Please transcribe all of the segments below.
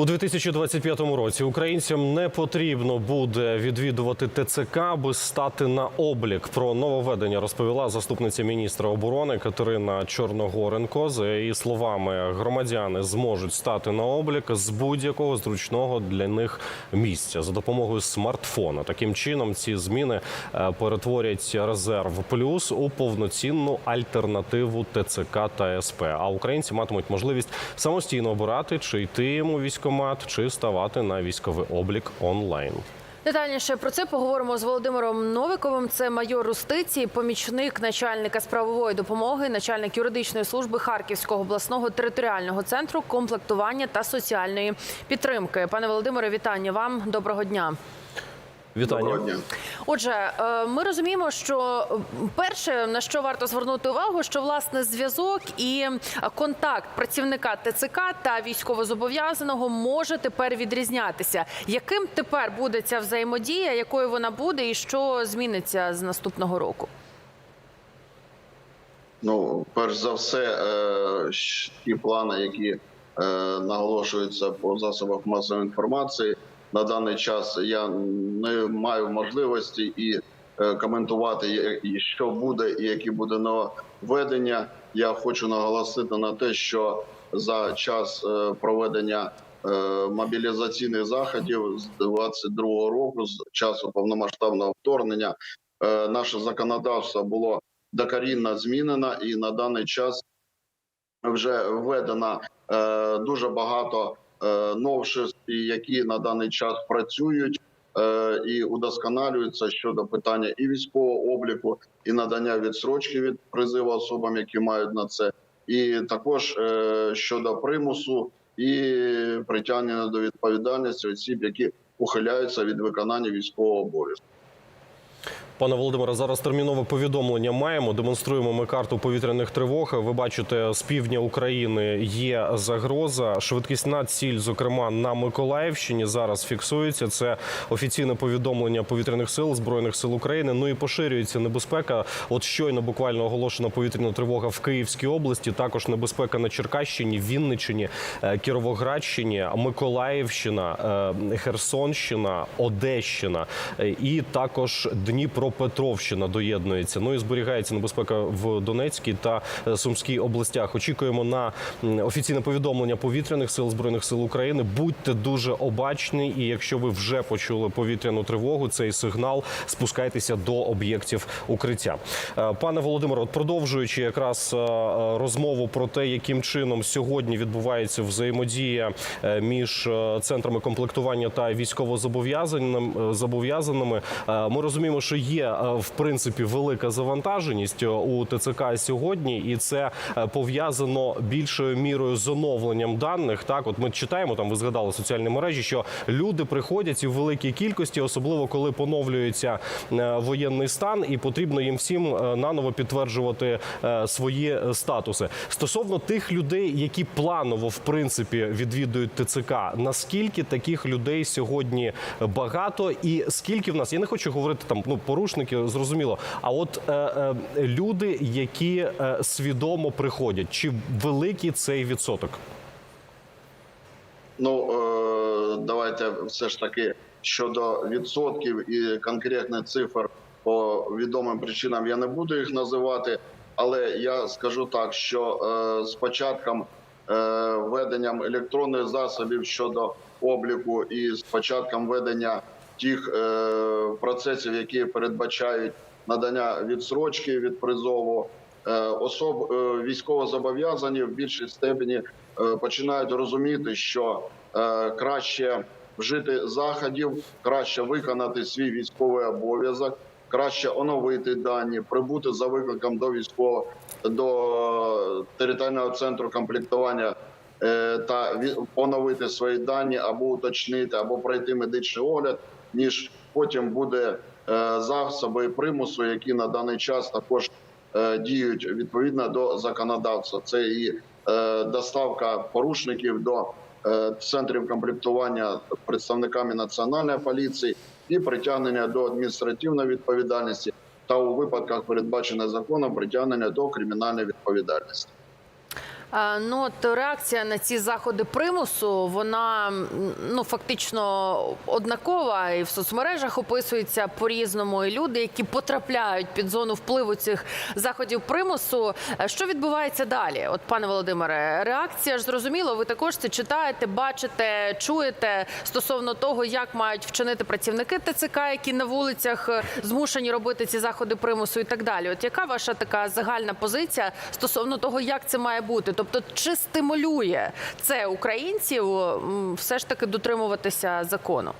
У 2025 році українцям не потрібно буде відвідувати ТЦК, аби стати на облік. Про нововведення розповіла заступниця міністра оборони Катерина Чорногоренко. За її словами, громадяни зможуть стати на облік з будь-якого зручного для них місця за допомогою смартфона. Таким чином, ці зміни е, перетворять резерв плюс у повноцінну альтернативу ТЦК та СП. А українці матимуть можливість самостійно обирати, чи йти йому у військкомат, чи ставати на військовий облік онлайн. Детальніше про це поговоримо з Володимиром Новиковим. Це майор юстиції, помічник начальника справової допомоги, начальник юридичної служби Харківського обласного територіального центру комплектування та соціальної підтримки. Пане Володимире, вітання вам. Доброго дня. Вітання. Дня. Отже, е, ми розуміємо, що перше на що варто звернути увагу, що власне зв'язок і контакт працівника ТЦК та військовозобов'язаного може тепер відрізнятися. Яким тепер буде ця взаємодія, якою вона буде, і що зміниться з наступного року? Ну, перш за все, е, ті плани, які е, наголошуються по засобах масової інформації, на даний час я не маю можливості і е, коментувати, що буде, і які буде нововведення. Я хочу наголосити на те, що за час е, проведення е, мобілізаційних заходів з 22 року, з часу повномасштабного вторгнення, е, наше законодавство було докорінно змінена, і на даний час вже введено е, дуже багато е, новшеств, які на даний час працюють е, і удосконалюються щодо питання і військового обліку, і надання відсрочки від призиву особам, які мають на це, і також е, щодо примусу і притягнення до відповідальності осіб, які ухиляються від виконання військового обов'язку. Пане Володимире, зараз термінове повідомлення маємо. Демонструємо ми карту повітряних тривог. Ви бачите, з півдня України є загроза. Швидкісна ціль, зокрема на Миколаївщині, зараз фіксується. Це офіційне повідомлення повітряних сил збройних сил України. Ну і поширюється небезпека. От щойно буквально оголошена повітряна тривога в Київській області. Також небезпека на Черкащині, Вінниччині, е, Кіровоградщині, Миколаївщина, е, Херсонщина, Одещина е, і також Дніпропетровщина доєднується. Ну і зберігається небезпека в Донецькій та е, Сумській областях. Очікуємо на офіційне повідомлення повітряних сил збройних сил України. Будьте дуже обачні, і якщо ви вже почули повітряну тривогу, цей сигнал спускайтеся до об'єктів укриття. Е, Пане Володимире, от продовжуючи якраз е, розмову про те, яким чином сьогодні відбувається взаємодія між центрами комплектування та військовозобов'язаними зобов'язаними, ми розуміємо, що є е, в принципі велика завантаженість е, у ТЦК сьогодні, і це е, пов'язано більшою мірою з оновленням даних. Так, от ми читаємо там. Ви згадали соціальні мережі, що люди приходять в великій кількості, особливо коли поновлюється воєнний стан, і потрібно їм всім наново підтверджувати свої статуси. Стосовно тих людей, які планово в принципі відвідують ТЦК, наскільки таких людей сьогодні багато, і скільки в нас я не хочу говорити там ну порушники, зрозуміло. А от е, е, люди, які е, свідомо приходять, чи великий цей відсоток? Ну е, давайте все ж таки щодо відсотків і конкретних цифр по відомим причинам я не буду їх називати, але я скажу так, що е, з початком е, введенням електронних засобів щодо обліку і з початком ведення тих е, процесів, які передбачають надання відсрочки від призову. Е, Особ е, військовозобов'язані в більшій степені починають розуміти, що краще вжити заходів, краще виконати свій військовий обов'язок, краще оновити дані, прибути за викликом до військового до територіального центру комплектування та ві- оновити свої дані або уточнити, або пройти медичний огляд, ніж потім буде е, засоби примусу, які на даний час також е, діють відповідно до законодавства. Це і е, доставка порушників до е, центрів комплектування представниками національної поліції і притягнення до адміністративної відповідальності, та у випадках передбачених законом притягнення до кримінальної відповідальності. А, Ну от реакція на ці заходи примусу, вона ну фактично однакова, і в соцмережах описується по-різному. І люди, які потрапляють під зону впливу цих заходів примусу. Е, Що відбувається далі? От, пане Володимире, реакція ж зрозуміло. Ви також це читаєте, бачите, чуєте стосовно того, як мають вчинити працівники ТЦК, які на вулицях е, змушені робити ці заходи примусу і так далі. От яка ваша така загальна позиція стосовно того, як це має бути? Тобто, чи стимулює це українців все ж таки дотримуватися закону?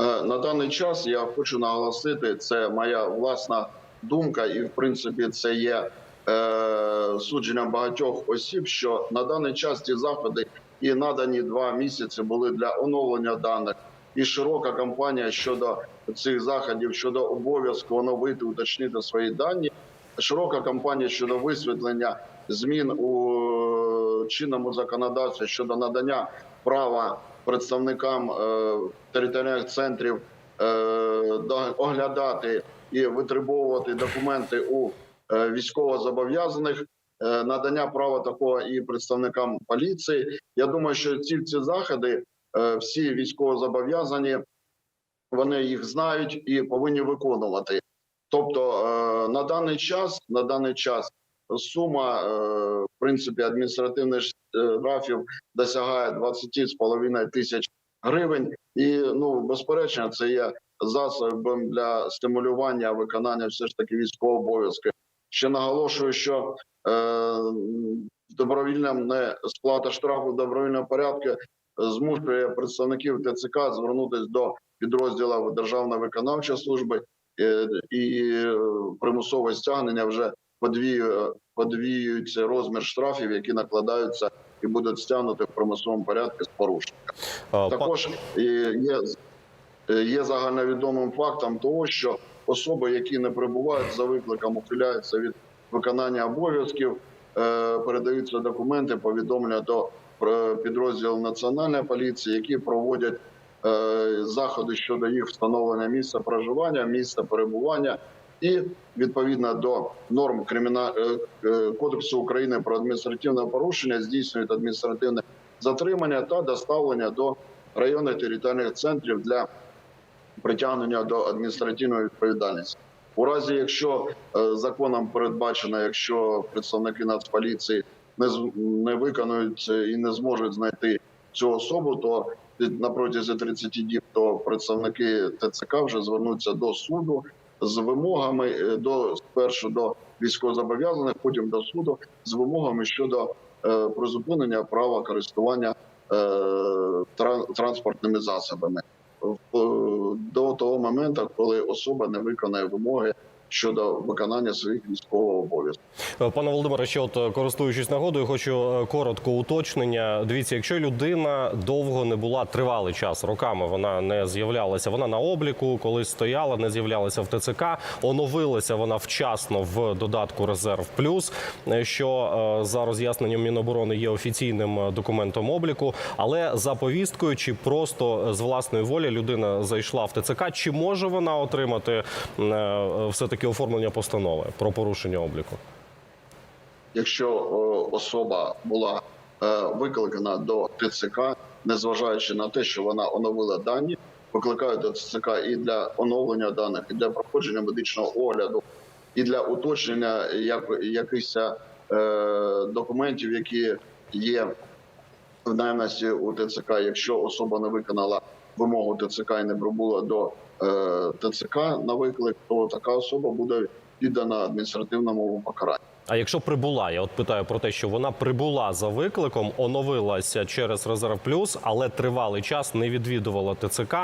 Е, На даний час я хочу наголосити, це моя власна думка, і в принципі це є е, судженням багатьох осіб, що на даний час ці заходи і надані два місяці були для оновлення даних. І широка кампанія щодо цих заходів, щодо обов'язку оновити, уточнити свої дані. Широка кампанія щодо висвітлення змін у е, чинному законодавстві щодо надання права представникам е, територіальних центрів е, оглядати і витребовувати документи у військовозобов'язаних, надання права такого і представникам поліції. Я думаю, що ці ці заходи всі військовозобов'язані, вони їх знають і повинні виконувати. Тобто на даний час, на даний час сума е, в принципі адміністративних штрафів досягає 20,5 тисяч гривень, і ну безперечно, це є засобом для стимулювання виконання все ж таки військового обов'язку. Ще наголошую, що е, добровільна не сплата штрафу в добровільному порядку змушує представників ТЦК звернутися до підрозділів Державної виконавчої служби е, і е, примусове стягнення вже подвіюється розмір штрафів, які накладаються і будуть стягнути в примусовому порядку з порушення. Також е, є, е, є загальновідомим фактом того, що особи, які не прибувають за викликом, ухиляються від виконання обов'язків, е, передаються документи, повідомлення до підрозділів національної поліції, які проводять заходи щодо їх встановлення місця проживання, місця перебування. І відповідно до норм криміна... е, е, кодексу України про адміністративне порушення здійснюють адміністративне затримання та доставлення до районних територіальних центрів для притягнення до адміністративної відповідальності. У разі, якщо е, законом передбачено, якщо представники Нацполіції не не виконують і не зможуть знайти цю особу, то на протязі 30 діб то представники ТЦК вже звернуться до суду з вимогами е, до спершу до військовозобов'язаних, потім до суду з вимогами щодо е, призупинення права користування е, транспортними засобами. В- до того моменту, коли особа не виконає вимоги щодо виконання своїх військового обов'язку. Е, Пане Володимире, ще от е, користуючись нагодою, хочу е, коротко уточнення. Дивіться, якщо людина довго не була тривалий час, роками вона не з'являлася, вона на обліку, колись стояла, не з'являлася в ТЦК, оновилася вона вчасно в додатку Резерв Плюс, що за роз'ясненням Міноборони є офіційним документом обліку, але за повісткою чи просто з власної волі людина зайшла в ТЦК, чи може вона отримати все таки оформлення постанови про порушення обліку? Якщо е, особа була е, викликана до ТЦК, незважаючи на те, що вона оновила дані, викликають до ТЦК і для оновлення даних, і для проходження медичного огляду, і для уточнення як, якихось е, документів, які є в наявності у ТЦК, якщо особа не виконала вимогу ТЦК і не прибула до ТЦК на виклик, то така особа буде піддана адміністративному покаранню. А якщо прибула, я от питаю про те, що вона прибула за викликом, оновилася через резерв плюс, але тривалий час не відвідувала ТЦК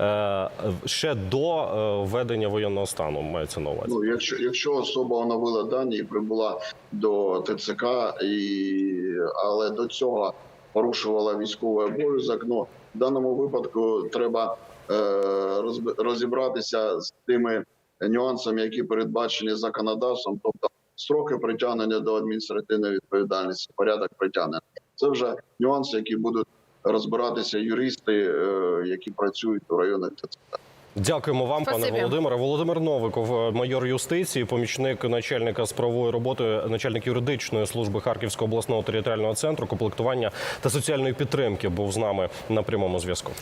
е, ще до е, введення воєнного стану. Мається на увазі. Ну, якщо якщо особа оновила дані і прибула до ТЦК, і але до цього порушувала військовий обов'язок, ну в даному випадку треба е, розібратися з тими нюансами, які передбачені законодавством, тобто строки притягнення до адміністративної відповідальності, порядок притягнення. Це вже нюанси, які будуть розбиратися юристи, е, які працюють у районах ТЦК. Дякуємо вам, пане Володимире. Володимир Новиков, майор юстиції, помічник начальника з правової роботи, начальник юридичної служби Харківського обласного територіального центру комплектування та соціальної підтримки, був з нами на прямому зв'язку.